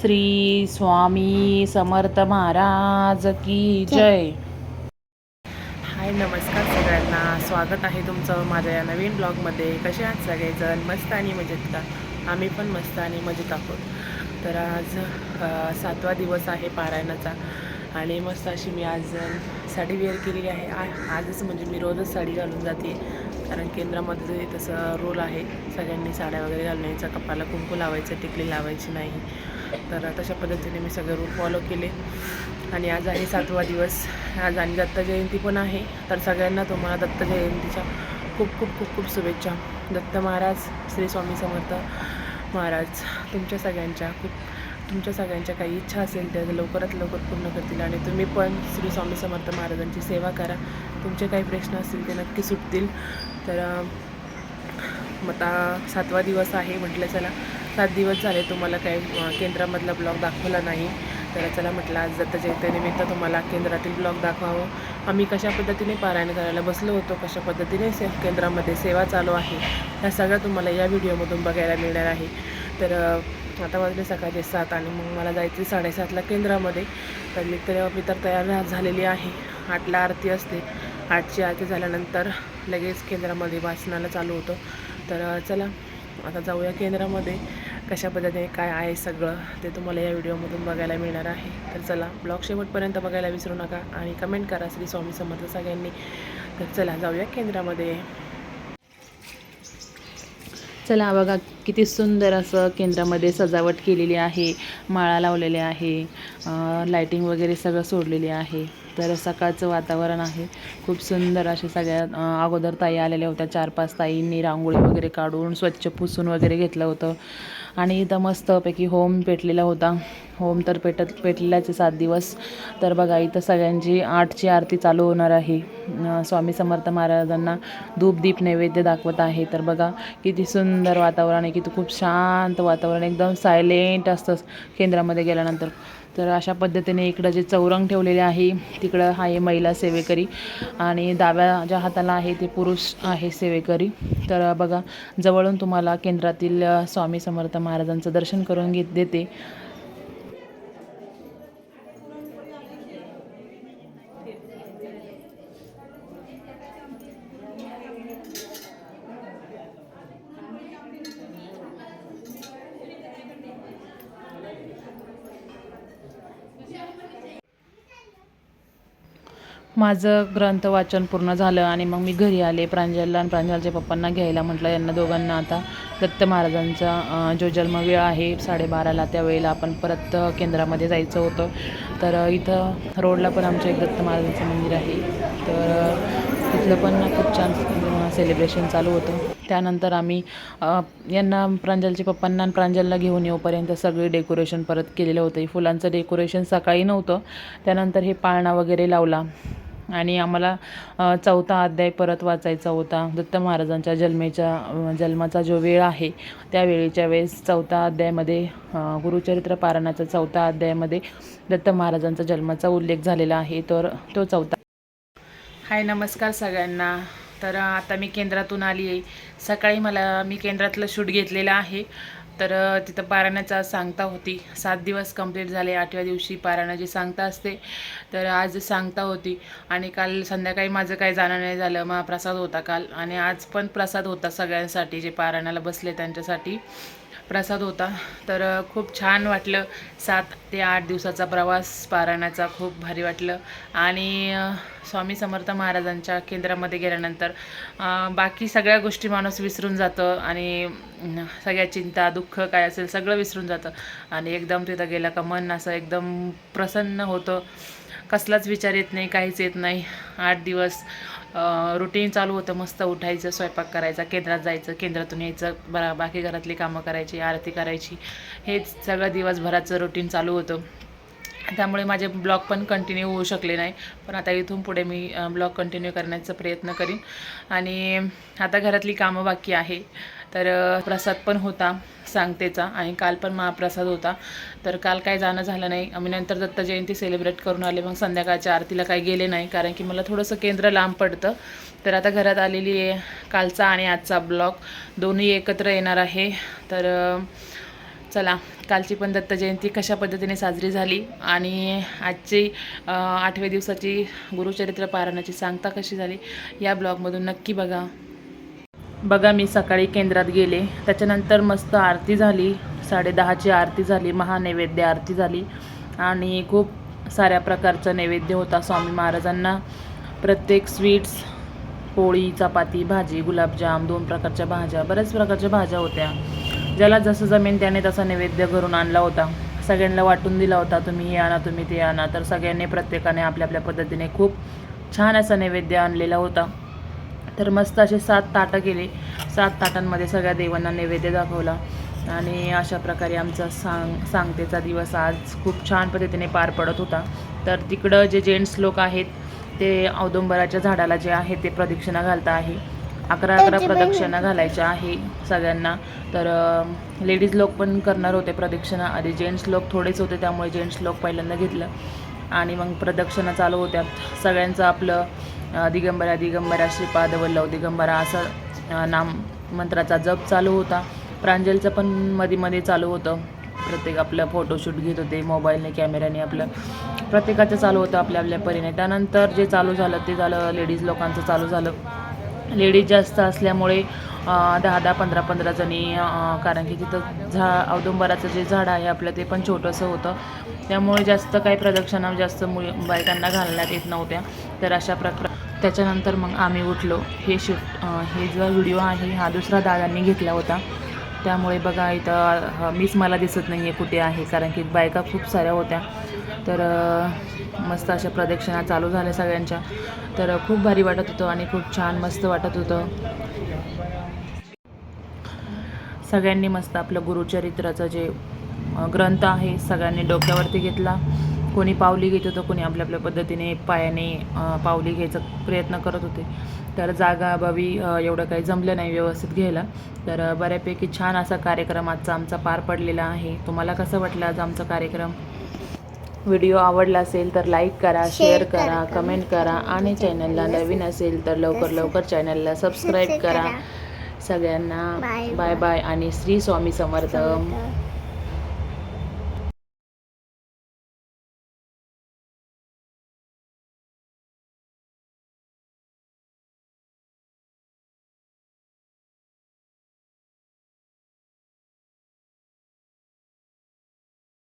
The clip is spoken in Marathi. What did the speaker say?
श्री स्वामी समर्थ महाराज की जय. हाय नमस्कार सगळ्यांना. स्वागत आहे तुमचं माझ्या या नवीन ब्लॉगमध्ये. कसे आहात सगळेजण? मस्त आणि मजेत का? आम्ही पण मस्त आणि मजेत आहोत. तर आज सातवा दिवस आहे पारायणाचा आणि मस्त अशी मी आज साडी वेअर केलेली आहे. आजच म्हणजे मी रोजच साडी घालून जाते. कारण केंद्रामध्ये तसं रूल आहे. सगळ्यांनी साड्या वगैरे घालण्याचा कपाला कुंकू लावायचं टिकली लावायची नाही. तर तशा पद्धतीने मी सगळे रूल फॉलो केले. आणि आज आहे सातवा दिवस. आज आणि दत्त जयंती पण आहे. तर सगळ्यांना तुम्हाला दत्त जयंतीच्या खूप खूप खूप खूप शुभेच्छा. दत्त महाराज श्री स्वामी समर्थ महाराज तुमच्या सगळ्यांच्या खूप तुमच्या सगळ्यांच्या काही इच्छा असेल त्या लवकरात लवकर पूर्ण करतील आणि तुम्ही पण श्री स्वामी समर्थ महाराजांची सेवा करा. तुमचे काही प्रश्न असतील ते नक्की सुटतील. तर मग आता सातवा दिवस आहे म्हटलं चला सात दिवस झाले तुम्हाला काही केंद्रामधला ब्लॉग दाखवला नाही. तर चला म्हटलं आज दत्त जयंतीनिमित्त तुम्हाला केंद्रातील ब्लॉग दाखवावं. आम्ही कशा पद्धतीने पारायण करायला बसलो होतो कशा पद्धतीने से केंद्रामध्ये सेवा चालू आहे ह्या सगळ्या तुम्हाला या व्हिडिओमधून बघायला मिळणार आहे. तर आता वाजले सकाळचे सात आणि मग मला जायचे साडेसातला केंद्रामध्ये. तर मी तर मी तर तयार झालेली आहे. आठला आरती असते. आठची आरती झाल्यानंतर लगेच केंद्रामध्ये वाचनाला चालू होतं. तर चला आता जाऊया केंद्रामध्ये. कशा पद्धतीने काय आहे सगळं ते तुम्हाला या व्हिडिओमधून बघायला मिळणार आहे. तर चला ब्लॉग शेवटपर्यंत बघायला विसरू नका आणि कमेंट करा श्री स्वामी समर्थ सगळ्यांनी. तर चला जाऊया केंद्रामध्ये. चला बघा किती सुंदर असं केंद्रामध्ये सजावट केलेली आहे माळा लावलेल्या आहे अं, लाइटिंग वगैरे सगळं सोडलेली आहे. तर सकाळचं वातावरण आहे. खूप सुंदर असे सगळ्या अगोदर ताई आलेल्या होत्या. चार पाच ताईंनी रांगोळी वगैरे काढून स्वच्छ पुसून वगैरे घेतलं होतं. आणि इथं मस्तपैकी होम पेटलेला होता. होम तर पेटत पेटलेलाचे सात दिवस. तर बघा इथं सगळ्यांची आठची आरती चालू होणार आहे. स्वामी समर्थ महाराजांना धूप दीप नैवेद्य दाखवत आहे. तर बघा किती सुंदर वातावरण आहे. किती खूप शांत वातावरण. एकदम सायलेंट असतं. केंद्रामध्ये गेल्यानंतर तर अशा पद्धतीने इकडं जे चौरंग ठेवलेले आहे तिकडं आहे महिला सेवेकरी आणि डाव्या ज्या हाताला आहे ते पुरुष आहे सेवेकरी. तर बघा जवळून तुम्हाला केंद्रातील स्वामी समर्थ महाराजांचं दर्शन करून घेत देते. माझं ग्रंथ वाचन पूर्ण झालं आणि मग मी घरी आले. प्रांजलला आणि प्रांजलच्या पप्पांना घ्यायला म्हटलं यांना दोघांना आता दत्त महाराजांचा जो जो जन्मवेळ आहे साडेबाराला त्यावेळेला आपण परत केंद्रामध्ये जायचं होतं. तर इथं रोडला पण आमचं एक दत्त महाराजांचं मंदिर आहे. तर तिथलं पण खूप छान सेलिब्रेशन चालू होतं. त्यानंतर आम्ही यांना प्रांजलच्या पप्पांना प्रांजलला घेऊन येऊपर्यंत सगळे डेकोरेशन परत केलेलं होतं. फुलांचं डेकोरेशन सकाळी नव्हतं. त्यानंतर हे पाळणा वगैरे लावला. आणि आम्हाला चौथा अध्याय परत वाचायचा होता. दत्त महाराजांच्या जन्मेच्या जन्माचा जो वेळ आहे त्या वेळेच्या वेळेस चौथा अध्यायामध्ये गुरुचरित्र पारणाचा चौथा अध्यायामध्ये दत्त महाराजांचा जन्माचा उल्लेख झालेला आहे. तर तो चौथा हाय नमस्कार सगळ्यांना. तर आता मी केंद्रातून आली आहे. सकाळी मला मी केंद्रातलं शूट घेतलेलं आहे. तर तिथं पारायणाचा सांगता होती. सात दिवस कंप्लीट झाले आठव्या दिवशी पारायणाची सांगता असते. तर आज सांगता होती. आणि काल संध्याकाळी माझं काही जाणं नाही झालं. महाप्रसाद होता काल. आणि आज पण प्रसाद होता सगळ्यांसाठी जे पारायणाला बसले त्यांच्यासाठी. प्रसाद होता. तर खूप छान वाटलं. सात ते आठ दिवसाचा प्रवास पारायणाचा खूप भारी वाटलं. आणि स्वामी समर्थ महाराजांच्या केंद्रामध्ये गेल्यानंतर बाकी सगळ्या गोष्टी माणूस विसरून जातं आणि सगळ्या चिंता दुःख काय असेल सगळं विसरून जातं. आणि एकदम तिथं गेलं का मन असं एकदम प्रसन्न होतं. कसलाच विचार येत नाही काहीच येत नाही. आठ दिवस रुटीन चालू होतं मस्त उठायचं स्वयंपाक करायचा केंद्रात जायचं केंद्रातून यायचं बरा बाकी घरातली कामं करायची आरती करायची. हेच सगळं दिवसभराचं रुटीन चालू होतं. त्यामुळे माझे ब्लॉग पण कंटिन्यू होऊ शकले नाही. पण आता इथून पुढे मी ब्लॉग कंटिन्यू करण्याचा प्रयत्न करीन. आणि आता घरातली कामं बाकी आहे. तर प्रसाद पण होता सांगतेचा आणि काल पण महाप्रसाद होता. तर काल काय जाणं झालं नाही. आम्ही नंतर दत्त जयंती सेलिब्रेट करून आले. मग संध्याकाळच्या आरतीला काही गेले नाही. कारण की मला थोडंसं केंद्र लांब पडतं. तर आता घरात आलेली आहे कालचा आणि आजचा ब्लॉग. दोन्ही एकत्र येणार आहे. तर चला कालची पण दत्त जयंती कशा पद्धतीने साजरी झाली आणि आजची आठव्या दिवसाची गुरुचरित्र पारायणाची सांगता कशी झाली या ब्लॉगमधून नक्की बघा. बघा मी सकाळी केंद्रात गेले. त्याच्यानंतर मस्त आरती झाली. साडेदहाची आरती झाली. महानैवेद्य आरती झाली. आणि खूप साऱ्या प्रकारचं नैवेद्य होता स्वामी महाराजांना. प्रत्येक स्वीट्स पोळी चपाती भाजी गुलाबजाम दोन प्रकारच्या भाज्या बऱ्याच प्रकारच्या भाज्या होत्या. ज्याला जसं जमेन त्याने तसा नैवेद्य घरून आणला होता. सगळ्यांना वाटून दिला होता तुम्ही हे आणा तुम्ही ते आणा. तर सगळ्यांनी प्रत्येकाने आपल्या आपल्या पद्धतीने खूप छान असा नैवेद्य आणलेला होता. तर मस्त असे सात ताटं केले. सात ताटांमध्ये सगळ्या देवांना नैवेद्य दाखवला. आणि अशा प्रकारे आमचा सांग सांगतेचा दिवस आज खूप छान पद्धतीने पार पडत होता. तर तिकडं जे जेंट्स लोक आहेत ते औदुंबराच्या झाडाला जे आहे ते प्रदक्षिणा घालता आहे. अकरा अकरा प्रदक्षिणा घालायच्या आहे सगळ्यांना. तर लेडीज लोक पण करणार होते प्रदक्षिणा. आधी जेंट्स लोक थोडेच होते त्यामुळे जेंट्स लोक पहिल्यांदा घेतलं. आणि मग प्रदक्षिणा चालू होत्या. सगळ्यांचं आपलं दिगंबरा दिगंबरा श्रीपाद वल्लव दिगंबरा असा नाम मंत्राचा जप चालू होता. प्रांजलचं पण मध्ये मध्ये चालू होतं. प्रत्येक आपलं फोटोशूट घेत होते मोबाईलने कॅमेऱ्याने आपलं. प्रत्येकाचं चालू होतं आपल्या आपल्या परीने. त्यानंतर जे चालू झालं ते झालं लेडीज लोकांचं चालू झालं. लेडीज जास्त असल्यामुळे दहा दहा पंधरा पंधरा जणी कारण की तिथं झा औदुंबराचं जे झाड आहे आपलं ते पण छोटंसं होतं. त्यामुळे जास्त काही प्रदक्षिणा जास्त मुली बायकांना घालण्यात येत नव्हत्या. तर अशा प्रकार त्याच्यानंतर मग आम्ही उठलो. हे शिफ्ट हे जो व्हिडिओ आहे हा दुसरा दादांनी घेतला होता. त्यामुळे बघा इथं मीच मला दिसत नाही आहे कुठे आहे कारण की बायका खूप साऱ्या होत्या. तर मस्त अशा प्रदक्षिणा चालू झाल्या सगळ्यांच्या. तर खूप भारी वाटत होतं आणि खूप छान मस्त वाटत होतं. सगळ्यांनी मस्त आपलं गुरुचरित्राचं जे ग्रंथ आहे सगळ्यांनी डोक्यावरती घेतला. कोणी पावली घेत होतं कोणी आपल्या आपल्या पद्धतीने पायाने पावली घ्यायचा प्रयत्न करत होते. तर जागा अभावी एवढं काही जमलं नाही व्यवस्थित घ्यायला. तर बऱ्यापैकी छान असा कार्यक्रम आजचा आमचा पार पडलेला आहे. तुम्हाला कसं वाटलं आज आमचा कार्यक्रम? व्हिडिओ आवडला असेल तर लाईक करा शेअर करा कमेंट करा. आणि चॅनलला नवीन असेल तर लवकर लवकर चॅनलला सबस्क्राईब करा. सगळ्यांना. बाय बाय आणि श्री स्वामी समर्थ.